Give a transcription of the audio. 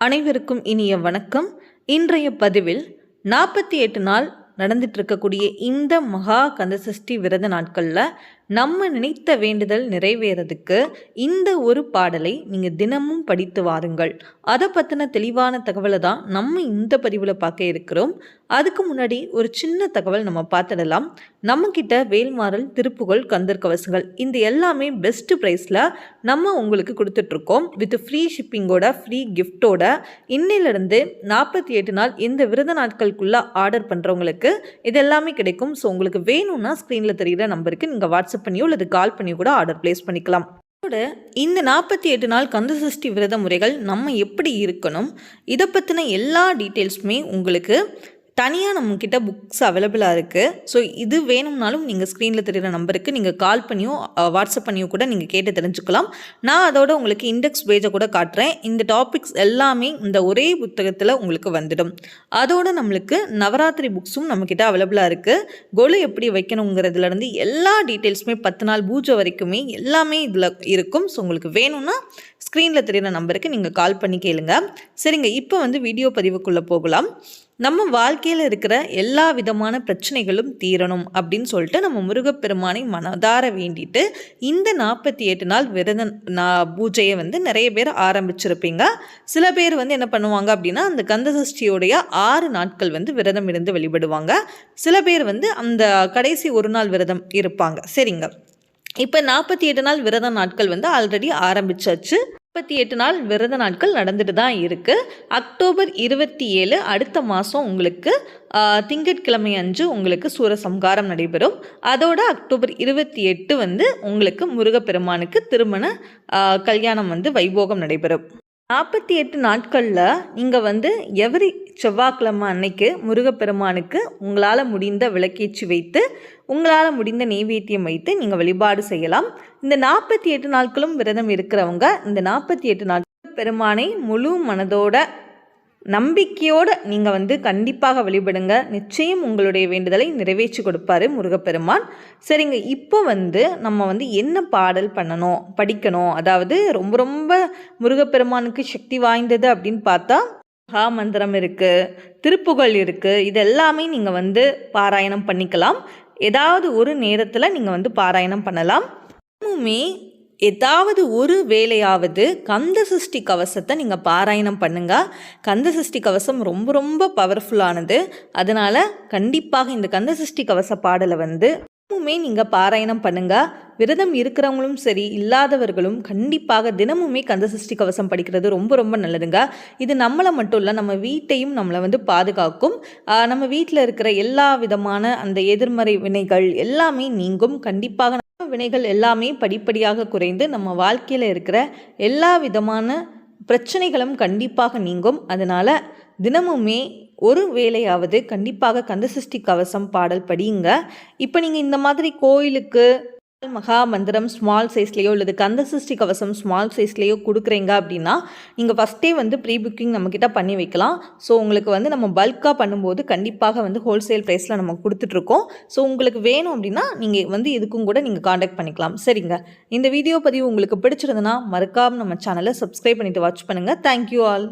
அனைவருக்கும் இனிய வணக்கம். இன்றைய பதிவில் நாற்பத்தி எட்டு நாள் நடந்துட்டு இருக்கக்கூடிய இந்த மகா கந்தசஷ்டி விரத நாட்களில் நம்ம நினைத்த வேண்டுதல் நிறைவேறதுக்கு இந்த ஒரு பாடலை நீங்கள் தினமும் படித்து வாருங்கள். அதை பற்றின தெளிவான தகவலை தான் நம்ம இந்த பதிவில் பார்க்க இருக்கிறோம். அதுக்கு முன்னாடி ஒரு சின்ன தகவல் நம்ம பார்த்துடலாம். நம்மக்கிட்ட வேல்மாறல் திருப்புகள் கந்தர் கவசங்கள் இந்த எல்லாமே பெஸ்ட் ப்ரைஸில் நம்ம உங்களுக்கு கொடுத்துட்ருக்கோம் வித் ஃப்ரீ ஷிப்பிங்கோட ஃப்ரீ கிஃப்டோட இன்னிலிருந்து நாற்பத்தி எட்டு நாள் இந்த விரத நாட்களுக்குள்ளே ஆர்டர் பண்ணுறவங்களுக்கு இது எல்லாமே கிடைக்கும். ஸோ உங்களுக்கு வேணும்னா ஸ்க்ரீனில் தெரிகிற நம்பருக்கு நீங்கள் வாட்ஸ்அப் பண்ணியோ அல்லது கால் பண்ணியோ கூட ஆர்டர் ப்ளேஸ் பண்ணிக்கலாம். அதோட இந்த நாற்பத்தி எட்டு நாள் கந்தசஷ்டி விரத முறைகள் நம்ம எப்படி இருக்கணும் இதை பற்றின எல்லா டீட்டெயில்ஸுமே உங்களுக்கு தனியாக நம்மக்கிட்ட புக்ஸ் அவைலபிளாக இருக்குது ஸோ இது வேணும்னாலும் நீங்கள் ஸ்க்ரீனில் தெரிகிற நம்பருக்கு நீங்கள் கால் பண்ணியோ வாட்ஸ்அப் பண்ணியோ கூட நீங்கள் கேட்டு தெரிஞ்சுக்கலாம். நான் அதோட உங்களுக்கு இண்டெக்ஸ் பேஜை கூட காட்டுறேன். இந்த டாபிக்ஸ் எல்லாமே இந்த ஒரே புத்தகத்தில் உங்களுக்கு வந்துடும். அதோட நம்மளுக்கு நவராத்திரி புக்ஸும் நம்மக்கிட்ட அவைலபிளாக இருக்குது கொலு எப்படி வைக்கணுங்கிறதுலேருந்து எல்லா டீட்டெயில்ஸுமே பத்து நாள் பூஜை வரைக்குமே எல்லாமே இதில் இருக்கும். ஸோ உங்களுக்கு வேணும்னா ஸ்க்ரீனில் தெரிகிற நம்பருக்கு நீங்கள் கால் பண்ணி கேளுங்க. சரிங்க இப்போ வந்து வீடியோ பதிவுக்குள்ளே போகலாம். நம்ம வாழ்க்கையில் இருக்கிற எல்லா விதமான பிரச்சனைகளும் தீரணும் அப்படின்னு சொல்லிட்டு நம்ம முருகப்பெருமானை மனதார வேண்டிட்டு இந்த நாற்பத்தி எட்டு நாள் விரத பூஜையை வந்து நிறைய பேர் ஆரம்பிச்சிருப்பீங்க. சில பேர் வந்து என்ன பண்ணுவாங்க அப்படின்னா அந்த கந்தசஷ்டியோடைய ஆறு நாட்கள் வந்து விரதம் இருந்து வழிபடுவாங்க. சில பேர் வந்து அந்த கடைசி ஒரு நாள் விரதம் இருப்பாங்க. சரிங்க. இப்போ நாற்பத்தி எட்டு நாள் விரத நாட்கள் வந்து ஆல்ரெடி ஆரம்பிச்சாச்சு. முப்பத்தி எட்டு நாள் விரத நாட்கள் நடந்துட்டு தான் இருக்குது அக்டோபர் இருபத்தி ஏழு அடுத்த மாதம் உங்களுக்கு திங்கட்கிழமை அன்று உங்களுக்கு சூரசம்காரம் நடைபெறும். அதோட அக்டோபர் இருபத்தி எட்டு வந்து உங்களுக்கு முருகப்பெருமானுக்கு திருமண கல்யாணம் வந்து வைபோகம் நடைபெறும். நாற்பத்தி எட்டு நாட்களில் நீங்கள் வந்து எவரி செவ்வாய்க்கிழமை அன்னைக்கு முருகப்பெருமானுக்கு உங்களால் முடிந்த விளக்கேற்றி வைத்து உங்களால் முடிந்த நெய்வேத்தியம் வைத்து நீங்கள் வழிபாடு செய்யலாம். இந்த நாற்பத்தி எட்டு நாட்களும் விரதம் இருக்கிறவங்க இந்த நாற்பத்தி எட்டு நாட்கள் பெருமானை முழு மனதோட நம்பிக்கையோடு நீங்கள் வந்து கண்டிப்பாக வழிபடுங்க. நிச்சயம் உங்களுடைய வேண்டுதலை நிறைவேற்றி கொடுப்பாரு முருகப்பெருமான். சரிங்க இப்போ வந்து நம்ம வந்து என்ன பாடல் பண்ணணும் படிக்கணும்? அதாவது ரொம்ப ரொம்ப முருகப்பெருமானுக்கு சக்தி வாய்ந்தது அப்படின்னு பார்த்தா மகா மந்திரம் இருக்குது திருப்புகழ் இருக்குது இது எல்லாமே நீங்கள் வந்து பாராயணம் பண்ணிக்கலாம். ஏதாவது ஒரு நேரத்தில் நீங்கள் வந்து பாராயணம் பண்ணலாம். இன்னுமே ஏதாவது ஒரு வேலையாவது கந்த சஷ்டி கவசத்தை நீங்கள் பாராயணம் பண்ணுங்கள் கந்த சஷ்டி கவசம் ரொம்ப ரொம்ப பவர்ஃபுல்லானது அதனால் கண்டிப்பாக இந்த கந்த சஷ்டி கவச பாடலை வந்து தினமுமே நீங்கள் பாராயணம் பண்ணுங்கள் விரதம் இருக்கிறவங்களும் சரி இல்லாதவர்களும் கண்டிப்பாக தினமுமே கந்த சஷ்டி கவசம் படிக்கிறது ரொம்ப ரொம்ப நல்லதுங்க. இது நம்மளை மட்டும் இல்லை நம்ம வீட்டையும் நம்மளை வந்து பாதுகாக்கும். நம்ம வீட்டில் இருக்கிற எல்லா விதமான அந்த எதிர்மறை வினைகள் எல்லாமே நீங்கும். கண்டிப்பாக வினைகள் எல்லாமே படிப்படியாக குறைந்து நம்ம வாழ்க்கையில் இருக்கிற எல்லா விதமான பிரச்சனைகளும் கண்டிப்பாக நீங்கும். அதனால் தினமுமே ஒரு வேலையாவது கண்டிப்பாக கந்தசஷ்டி கவசம் பாடல் படியுங்க. இப்போ நீங்கள் இந்த மாதிரி கோயிலுக்கு மகா மந்திரம் ஸ்மால் சைஸ்லேயோ அல்லது கந்த சிருஷ்டி கவசம் ஸ்மால் சைஸ்லேயோ கொடுக்குறீங்க அப்படின்னா நீங்கள் ஃபஸ்ட்டே வந்து ப்ரீ புக்கிங் நம்மக்கிட்ட பண்ணி வைக்கலாம். ஸோ உங்களுக்கு வந்து நம்ம பல்காக பண்ணும்போது கண்டிப்பாக வந்து ஹோல்சேல் ப்ரைஸில் நம்ம கொடுத்துட்ருக்கோம். ஸோ உங்களுக்கு வேணும் அப்படின்னா நீங்கள் வந்து இதுக்கும் கூட நீங்கள் காண்டாக்ட் பண்ணிக்கலாம். சரிங்க. இந்த வீடியோ பதிவு உங்களுக்கு பிடிச்சிருந்ததுன்னா மறக்காமல் நம்ம சேனலை சப்ஸ்கிரைப் பண்ணிவிட்டு வாட்ச் பண்ணுங்கள் தேங்க்யூ ஆல்